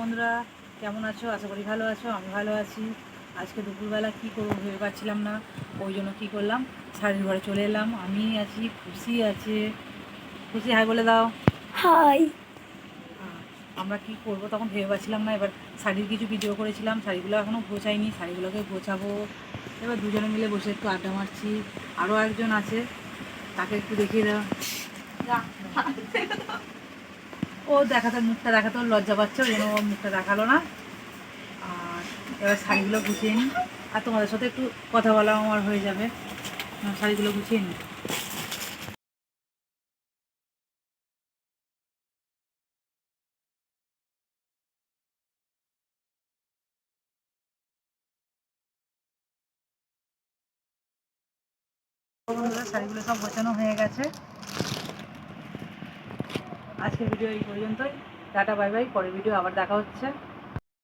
বন্ধুরা কেমন আছো? আশা করি ভালো আছো আমি ভালো আছি। আজকে দুপুরবেলা কী করব ভেবে পাচ্ছিলাম না ওই জন্য কী করলাম? শাড়ির ঘরে চলে এলাম আমি আছি খুশি আছে। খুশি হাই বলে দাও। হাই। আমরা কি করব তখন ভেবে পাচ্ছিলাম না এবার শাড়ির কিছু ভিডিও করেছিলাম শাড়িগুলো এখনও গোছাইনি শাড়িগুলোকে গোছাবো। এবার দুজনে মিলে বসে একটু আড্ডা মারছি আরও একজন আছে তাকে একটু দেখিয়ে দাও। ও দেখাতে, মুখটা দেখাতে ওর লজ্জা পাচ্ছে, ওই জন্য ও মুখটা দেখাল না। আর এবার শাড়িগুলো গুছিয়ে নিই। আর তোমাদের সাথে একটু কথা বলা আমার হয়ে যাবে। শাড়িগুলো গুছিয়ে নিই। শাড়িগুলো সব গোছানো হয়ে গেছে। আজকের ভিডিও এই পর্যন্তই। Tata bye bye. পরের ভিডিও আবার দেখা হচ্ছে।